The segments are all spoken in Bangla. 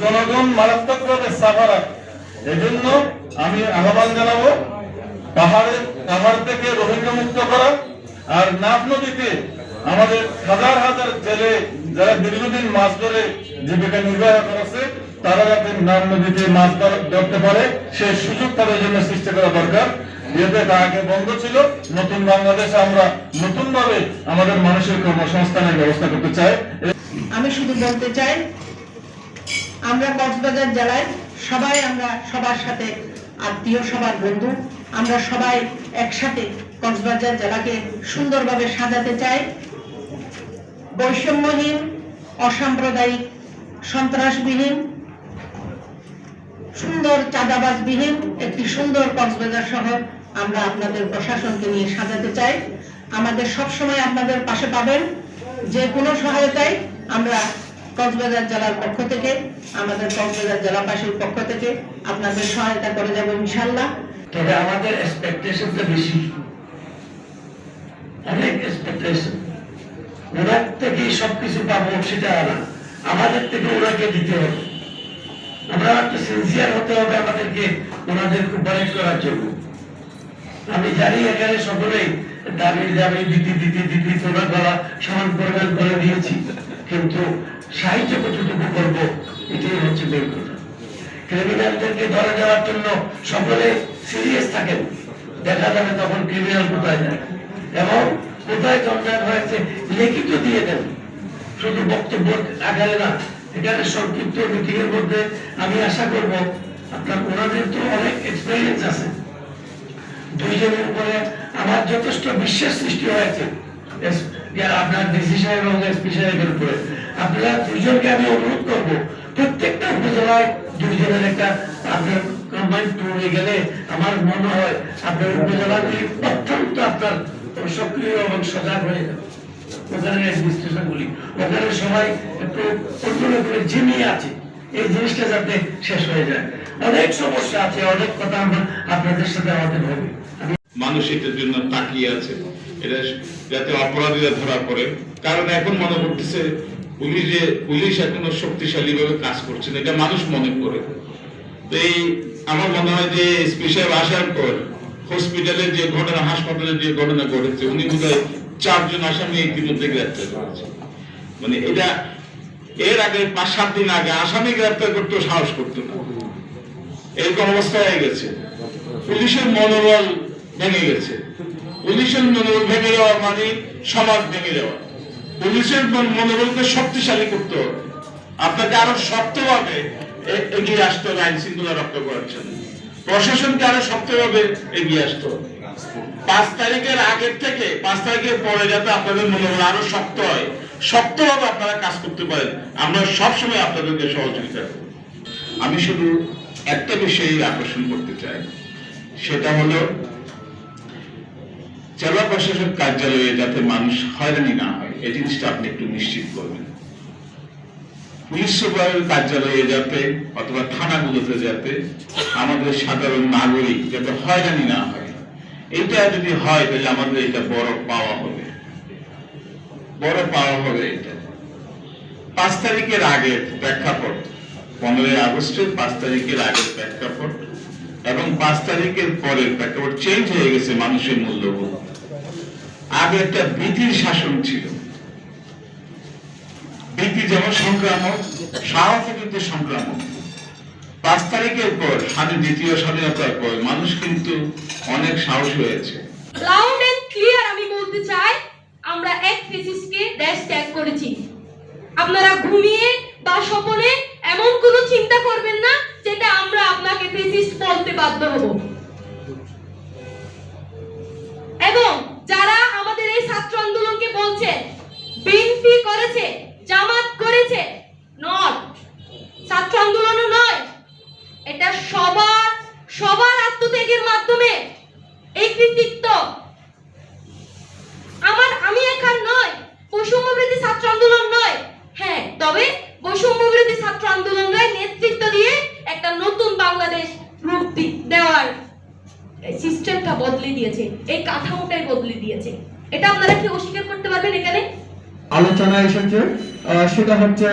জনগণ মারাত্মকভাবে সাফার। এজন্য আমি আহ্বান জানাব, পাহাড়ে, পাহাড় থেকে রোহিঙ্গা মুক্ত করা, আর নাফ নদীতে আমাদের হাজার হাজার জেলে যারা দীর্ঘদিন মাছ ধরে জীবিকা নির্বাহ করেছে, তারা যাতে নাম নদীতে মাছ ধরতে পারে, সে সুযোগ তাদের জন্য সৃষ্টি করা দরকার। যেহেতু আগে বন্ধ ছিল, নতুন বাংলাদেশে আমরা নতুন ভাবে আমাদের মানুষের কর্মসংস্থানের ব্যবস্থা করতে চাই। আমি শুধু বলতে চাই আমরা কক্সবাজার জেলায় সবাই আমরা সবার সাথে আত্মীয়, সবার বন্ধু। আমরা সবাই একসাথে কক্সবাজার জেলাকে সুন্দরভাবে সাজাতে চাই। বৈষম্যহীন, অসাম্প্রদায়িক, সন্ত্রাসবিহীন, সুন্দর চাঁদাবাজবিহীন একটি সুন্দর কক্সবাজার শহর আমরা আপনাদের প্রশাসনকে নিয়ে সাজাতে চাই। আমাদের সবসময় আপনাদের পাশে পাবেন। যে কোনো সহায়তায় আমরা কক্সবাজার জেলার পক্ষ থেকে, আমাদের কক্সবাজার জেলাবাসীর পক্ষ থেকে আপনাদের সহায়তা করে যাব ইনশাল্লাহ তবে আমাদের এক্সপেকটেশনটা বেশি। অনেক এক্সপেকটেশন ওনার থেকে সবকিছু পাবো সেটা না আমাদের থেকে ওনাকে দিতে হবে। আমরা একটু সিনসিয়ার হতে হবে আমাদেরকে ওনাদের কোপারেট করার জন্য। আমি জানি এখানে সকলেই দামি দামি দিতে দিতে দিতে তোলা গলা সমান পরিমাণ করে দিয়েছি। কিন্তু সাহিত্য কতটুকু করব, এটাই হচ্ছে মেন কথা। ক্রিমিনালদেরকে ধরে যাওয়ার জন্য সকলে সিরিয়াস থাকেন। দেখা যাবে তখন ক্রিমিনাল কোথায় যায়। এবং কোথায় দরকার হয়েছে, লিখিত দিয়ে দেন। শুধু বক্তব্য আকারে না, এখানে সংক্ষিপ্ত এর মধ্যে আমি আশা করব, আপনার ওনাদের তো অনেক এক্সপেরিয়েন্স আছে। দুইজনের উপরে আমার যথেষ্ট বিশ্বাস সৃষ্টি হয়েছে। আপনার ডিসি সাহেব এবং এসপি সাহেবের উপরে। আপনারা দুইজনকে আমি অনুরোধ করব, প্রত্যেকটা উপজেলায় দুইজনের একটা আপনার গেলে আমার মনে হয় আপনার অত্যন্ত আপনার সক্রিয় এবং সজাগ হয়ে যাবে। ওখানে ওখানে সবাই একটু জিমিয়ে আছে। এই জিনিসটা যাতে শেষ হয়ে যায়। অনেক সমস্যা আছে, অনেক কথা আপনাদের সাথে আমাদের হবে মানুষ এটার জন্য তাকিয়ে আছে। এটা যাতে অপরাধীরা ধরা পড়ে কারণ এখন মনে করতেছে পুলিশ যে, পুলিশ এখনও শক্তিশালী ভাবে কাজ করছে না, এটা মানুষ মনে করে। তো এই আমার মনে হয় যে সাহেব আসার পর হসপিটালে যে ঘটনা, হাসপাতালে যে ঘটনা ঘটেছে, উনি বোধহয় চারজন আসামি ইতিমধ্যে গ্রেপ্তার করেছে। মানে এটা এর আগে পাঁচ, সাত দিন আগে আসামি গ্রেপ্তার করতেও সাহস করতো না। এরকম অবস্থা হয়ে গেছে। পুলিশের মনোবল ভেঙে গেছে। পুলিশের মনোবল ভেঙে যাওয়া মানে সমাজ ভেঙে যাওয়া। পুলিশের মনোবলকে শক্তিশালী করতে হবে। আপনাকে আরও শক্তভাবে এগিয়ে আসতে হবে, আইন শৃঙ্খলা রক্ষা করার জন্য। প্রশাসনকে আরও শক্তভাবে এগিয়ে আসতে হবে। পাঁচ তারিখের আগের থেকে, পাঁচ তারিখের পরে যাতে আপনাদের মনোবল আরও শক্ত হয়, শক্তভাবে আপনারা কাজ করতে পারেন, আমরা সবসময় আপনাদেরকে সহযোগিতা করব। আমি শুধু একটা বিষয়ে আকর্ষণ করতে চাই, সেটা হলো জেলা প্রশাসক কার্যালয়ে যাতে মানুষ হয়রানি না হয়, এই জিনিসটা আপনি একটু নিশ্চিত করবেন। পুলিশ সুপারের কার্যালয়ে যাতে অথবা থানাগুলোতে যাতে আমাদের সাধারণ নাগরিক যাতে হয়রানি না হয় এটা যদি হয় তাহলে আমাদের এটা বড় পাওয়া হবে। বড় পাওয়া হবে এটা। পাঁচ তারিখের আগে প্রেক্ষাপট, পনেরোই আগস্টের পাঁচ তারিখের আগের প্রেক্ষাপট এবং পাঁচ তারিখের প্রেক্ষাপট চেঞ্জ হয়ে গেছে মানুষের মূল্যবোধ। আগে একটা ভীতির শাসন ছিল। ভীতি যেমন সংক্রামক সাহসও কিন্তু সংক্রামক। পাঁচ তারিখের পর স্বাধীন দ্বিতীয় স্বাধীনতার পর, মানুষ কিন্তু অনেক সাহস হয়েছে। লাউড এন্ড ক্লিয়ার আমি বলতে চাই, আমরা এক ফেসিসকে ট্যাগ করেছি। আপনারা ঘুমিয়ে বা স্বপনে এমন কোনো চিন্তা করবেন না ফেসিস্ট বলতে বাধ্য হব। এবং যারা আমাদের এই ছাত্র আন্দোলনকে বলছে, বিএনপি করেছে, জামাত করেছে নট ছাত্র আন্দোলনও নয়, এটা সবার সবার আত্মত্যাগের মাধ্যমে এই কৃতিত্ব। আমার, আমি একার নয় বৈষম্য বিরোধী ছাত্র আন্দোলন নয়। হ্যাঁ তবে বৈষম্য বিরোধী ছাত্র নেতৃত্ব দিয়ে একটা নতুন বাংলাদেশ রূপ দেওয়ার সিস্টেমটা বদলে দিয়েছে, এই কাঠামোটাই বদলে দিয়েছে। এটা আপনারা কি অস্বীকার করতে পারবেন এখানে? আলোচনা এসেছে সেটা হচ্ছে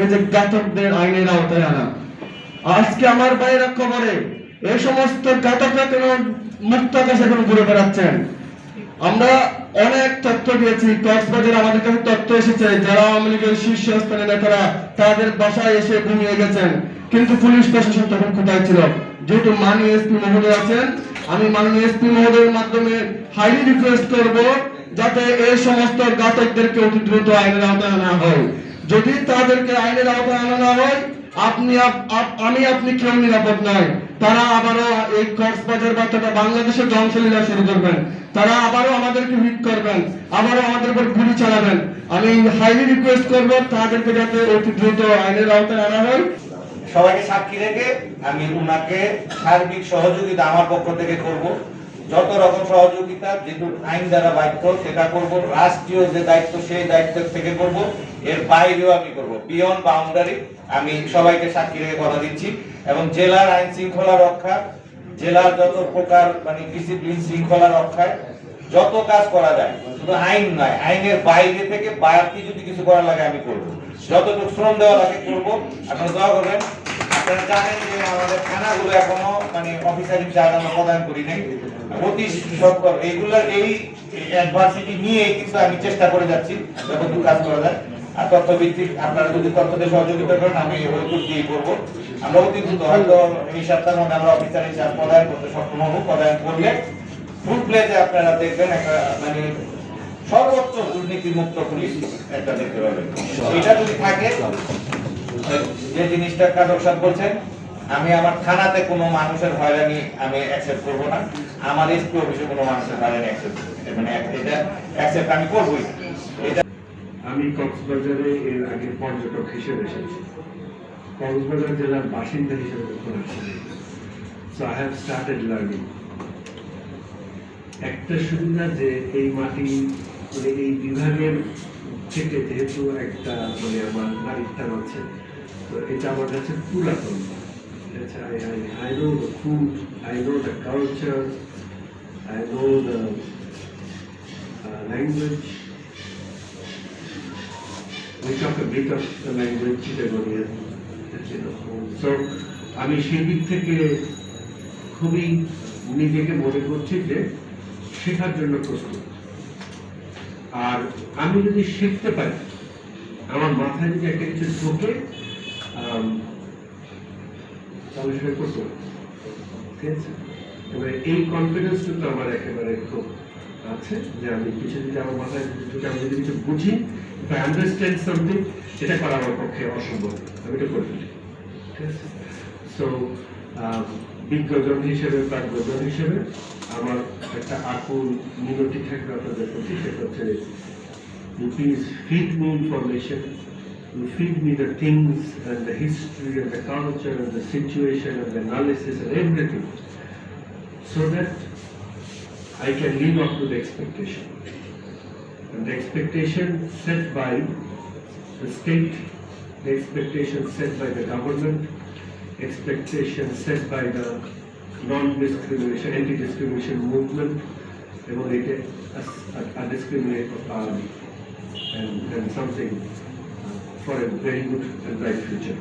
এই যে ঘাতকদের আইনের আওতায় আনা। আজকে আমার ভাইয়েরা খবরে এই সমস্ত ঘাতকরা কেন মুক্ত আকাশে এখন ঘুরে বেড়াচ্ছেন। আমরা অনেক তথ্য দিয়েছি। কক্সবাজারে আমাদের কাছে তথ্য এসেছে, যারা আওয়ামী লীগের শীর্ষস্থানীয় নেতারা তাদের বাসায় এসে ঘুমিয়ে গেছেন। কিন্তু পুলিশ প্রশাসন তখন কোথায় ছিল? যেহেতু মাননীয় এসপি মহোদয় আছেন, আমি মাননীয় এসপি মহোদয়ের মাধ্যমে হাইলি রিকোয়েস্ট করব যাতে এই সমস্ত ঘাতকদেরকে অতি দ্রুত আইনের আওতায় আনা হয়। যদি তাদেরকে আইনের আওতায় আনা না হয়, আপনি আপ- আপ- আমি আপনি কেউ নিরাপদ নয়। তারা আবারও এই কক্সবাজার বা তথা বাংলাদেশে ধ্বংসলীলা শুরু করবেন। তারা আবারও আমাদেরকে হিট করবেন, আবারও আমাদের উপর গুলি চালাবেন। আমি হাইলি রিকোয়েস্ট করব তাদেরকে যাতে অতি দ্রুত আইনের আওতায় আনা হয়। সবাইকে সাক্ষী রেখে আমি উনাকে সার্বিক সহযোগিতা আমার পক্ষ থেকে করব। যত রকম সহযোগিতা যেহেতু আইন দ্বারা বাধ্য, সেটা করব। রাষ্ট্রীয় যে দায়িত্ব, সেই দায়িত্ব থেকে করব। এর বাইরেও আমি করব। বিয়ন্ড বাউন্ডারি আমি সবাইকে সাক্ষী রেখে কথা দিচ্ছি। এবং জেলার আইন শৃঙ্খলা রক্ষা, জেলার যত প্রকার মানে ডিসিপ্লিন শৃঙ্খলা রক্ষায় যত কাজ করা যায়, শুধু আইন নয়, আইনের বাইরে থেকে বাড়তি যদি কিছু করা লাগে আমি করব। যতটুকু শ্রম দেওয়া লাগে করব। আপনারা দোয়া করবেন। আপনারা জানেন যে আমাদের থানাগুলো এখনও মানে অফিসার চার্জ আমরা প্রদান করি নাই। অতি সত্তর এইগুলোর এই অ্যাডভার্সিটি নিয়ে কিন্তু আমি চেষ্টা করে যাচ্ছি, যতটুকু কাজ করা যায়। আর তথ্য ভিত্তিক আপনারা যদি তথ্য সহযোগিতা করেন, আমি ওই দিয়ে করব। আমরা অতি দ্রুত হয়তো এই সপ্তাহের মধ্যে আমরা অফিসারিং প্রদান করতে সক্ষম হব করলে ফুল আপনারা দেখবেন একটা মানে সর্বোচ্চ দুর্নীতি মুক্ত পুলিশ একটা দেখতে পাবেন। এটা যদি থাকে, যে জিনিসটা কাটক সাহেব বলছেন, আমি আমার থানাতে কোনো মানুষের হয়রানি আমি অ্যাকসেপ্ট করব না। আমার এসপি অফিসে কোনো মানুষের হয়রানি অ্যাকসেপ্ট মানে এটা অ্যাকসেপ্ট আমি করবই। আমি কক্সবাজারে এর আগে পর্যটক হিসেবে এসেছি। কক্সবাজার জেলার বাসিন্দা হিসেবে যখন আসি so I have started learning একটা সুবিধা যে এই মাটি মানে এই বিভাগের থেকে যেহেতু একটা মানে আমার বাড়ির টান আছে, তো এটা আমার কাছে পুরাতন। I know the food I know the culture I know the language language Chittagonian, you know. So আমি সেই দিক থেকে খুবই নিজেকে মনে করছি যে শেখার জন্য প্রস্তুত আর আমি যদি শিখতে পারি আমার মাথায় যদি একটা কিছু ঢোকে তাহলে সেটা করতে পারি। ঠিক আছে এবারে এই কনফিডেন্সটা তো আমার একেবারে খুব আছে যে আমি কিছু যদি আমার মাথায় ঢুকে আমি যদি কিছু বুঝি if I understand something এটা করা আমার পক্ষে অসম্ভব আমি এটা করে ফেলি সো বিজ্ঞজন হিসেবে প্রাজ্ঞজন হিসেবে আমার একটা আকুল মিনতি থাকবে আপনাদের প্রতি সেটা হচ্ছে you please feed me information you feed me the things and the history and the culture and the situation and the analysis and everything so that I can live up to the expectation. And the expectation set by the state, the expectation set by the government, expectation set by the non-discrimination, anti-discrimination movement, এবং এটা a discriminate of army and, and something for a very good and bright future.